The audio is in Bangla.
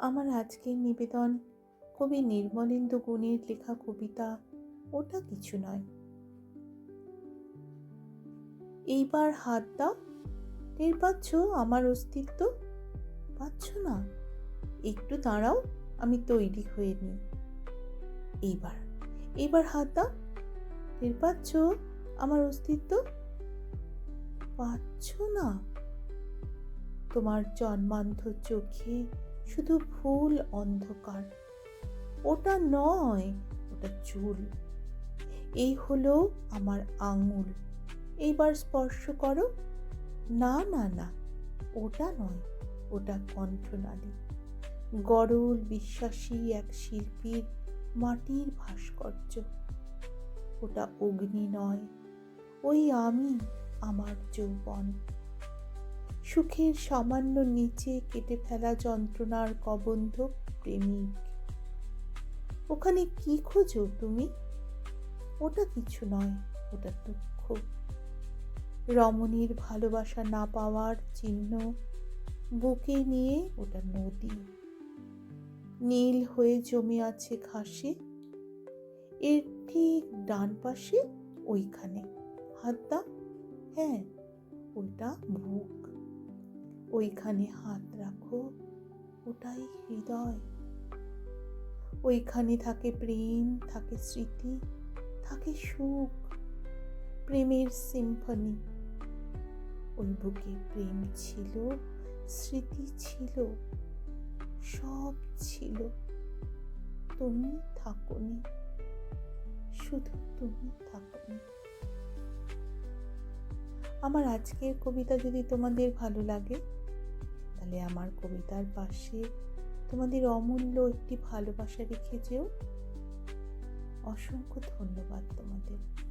আমার আজকের নিবেদন কবি নির্মলেন্দু গুণের লেখা কবিতা, ওটা কিছু নয়। এইবার হাত দাও টের পাচ্ছ আমার অস্তিত্ব, পাচ্ছ না? একটু দাঁড়াও, আমি তৈরি হয়ে নিই। এইবার এইবার হাত দাও টের পাচ্ছ আমার অস্তিত্ব, পাচ্ছ না? তোমার জন্মান্ধ চোখে শুধু ভুল অন্ধকার। ওটা নয়, ওটা চুল। এই হলো আমার আঙুল। এইবার স্পর্শ করো। না না না, ওটা নয়, ওটা কণ্ঠনালী। গরল বিশ্বাসী এক শিল্পীর মাটির ভাস্কর্য। ওটা অগ্নি নয়, ওই আমি, আমার যৌবন। সুখের সামান্য নিচে কেটে ফেলা যন্ত্রণার কবন্ধ প্রেমিক। ওখানে কি খোঁজো তুমি? ওটা কিছু নয়, ওটা দুঃখ। রমণীর ভালোবাসা না পাওয়ার চিহ্ন বুকে নিয়ে ওটা নদী। নীল হয়ে জমে আছে ঘাসে, এর ঠিক ডান পাশে ওইখানে। হাত দাও হ্যাঁ ওটা বুক ওইখানে হাত রাখো, ওটাই হৃদয়। ওইখানে থাকে প্রেম, থাকে স্মৃতি, থাকে সুখ। প্রেমের সিম্ফনি ওই বুকে প্রেম ছিল, স্মৃতি ছিল, সব ছিল। তুমি থাকো থাকনি, শুধু তুমি থাকো থাকনি। আমার আজকের কবিতা যদি তোমাদের ভালো লাগে তাহলে আমার কবিতার পাশে তোমাদের অমূল্য একটি ভালোবাসা রেখে যেও। অসংখ্য ধন্যবাদ তোমাদের।